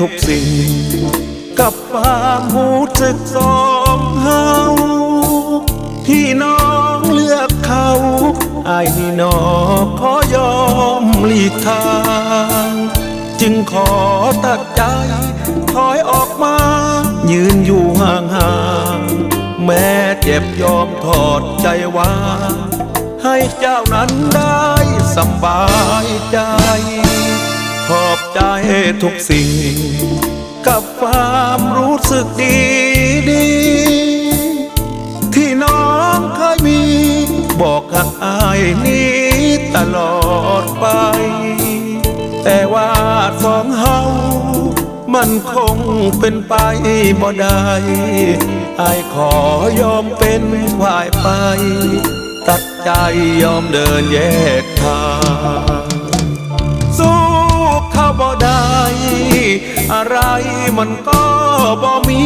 ทุกสิ่ง กับความหูสึกสองเฮาที่น้องเลือกเขาไอายนี่นอขอยอมหลีกทาง จึงขอตัดใจ ถอยออกมา ยืนอยู่ห่างๆแม้เจ็บยอมถอดใจว่าให้เจ้านั้นได้สบายใจ อบใจทุกสิ่ง กับความรู้สึกดีดี ที่น้องเคยมี บอกกับอายนี้ตลอดไป แต่ว่าสองเฮามันคงเป็นไปบ่ได้อายขอยอมเป็นควายไป ตัดใจยอมเดินแยกทาง มันก็บ่มี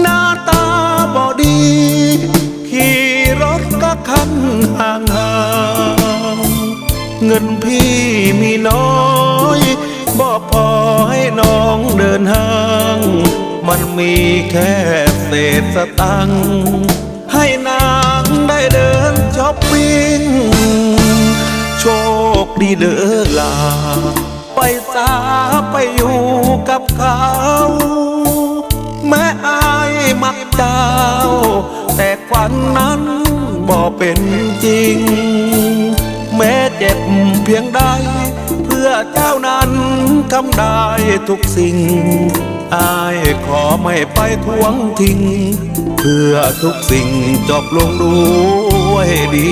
หน้าตาบ่ดี ขี่รถก็คันห่างห่างเงินพี่มีน้อยบ่พอให้น้องเดินห้าง มันมีแค่เศษสตังค์ให้นางได้เดินช้อปปิ้งโชคดีเด้อลา ไปสาไปอยู่กับเขา แม้อายมักเจ้า แต่ควันนั้นบ่เป็นจริง แม้เจ็บเพียงใด เพื่อเจ้านั้นทำได้ทุกสิ่ง อายขอไม่ไปทวงทิ้ง เพื่อทุกสิ่งจบลงด้วยดี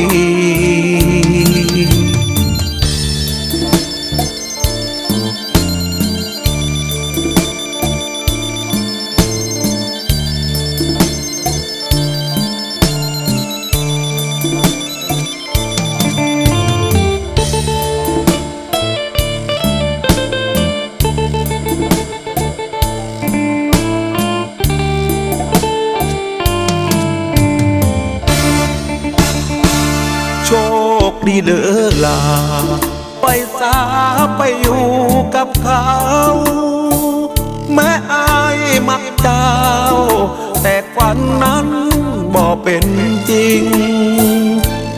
โชคดีเด้อลา ไปสาไปอยู่กับเขา แม้อายมักเจ้า แต่ควันนั้นบ่เป็นจริง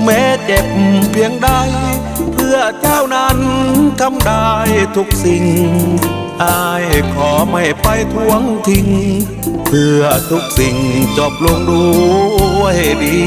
แม้เจ็บเพียงใด เพื่อเจ้านั้นทำได้ทุกสิ่งอายขอไม่ไปทวงทิ้ง เพื่อทุกสิ่งจบลงด้วยดี